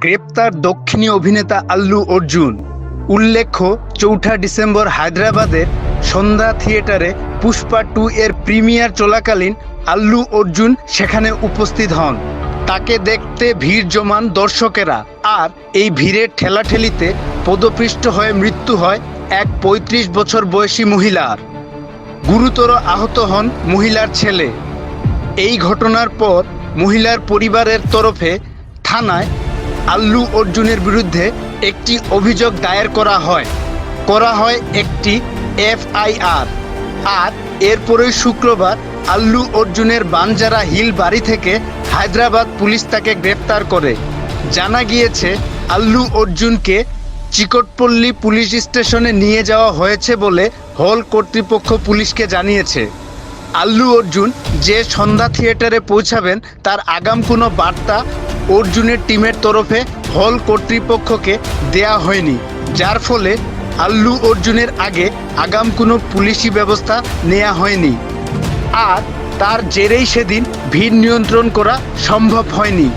গ্রেপ্তার দক্ষিণী অভিনেতা আল্লু অর্জুন। উল্লেখ্য, চৌঠা ডিসেম্বর হায়দ্রাবাদের সন্ধ্যা থিয়েটারে পুষ্পা টু এর প্রিমিয়ার চলাকালীন আল্লু অর্জুন সেখানে উপস্থিত হন। তাকে দেখতে ভিড় জমান দর্শকেরা। আর এই ভিড়ের ঠেলাঠেলিতে পদপৃষ্ট হয়ে মৃত্যু হয় এক পঁয়ত্রিশ বছর বয়সী মহিলার। গুরুতর আহত হন মহিলার ছেলে। এই ঘটনার পর মহিলার পরিবারের তরফে থানায় আল্লু অর্জুনের বিরুদ্ধে একটি অভিযোগ দায়ের করা হয়। করা হয় একটি এফআইআর। আর এরপরই শুক্রবার আল্লু অর্জুনের বানজারা হিল বাড়ি থেকে হায়দ্রাবাদ পুলিশ তাকে গ্রেপ্তার করে। জানা গিয়েছে, আল্লু অর্জুনকে চিকটপল্লী পুলিশ স্টেশনে নিয়ে যাওয়া হয়েছে বলে হল কর্তৃপক্ষ পুলিশকে জানিয়েছে। আল্লু অর্জুন যে সন্ধ্যা থিয়েটারে পৌঁছাবেন, তার আগাম কোনো বার্তা অর্জুনের টিমের তরফে হল কর্তৃপক্ষকে দেয়া হয়নি, যার ফলে আল্লু অর্জুনের আগে আগাম কোনো পুলিশি ব্যবস্থা নেওয়া হয়নি। আর তার জেরেই সেদিন ভিড় নিয়ন্ত্রণ করা সম্ভব হয়নি।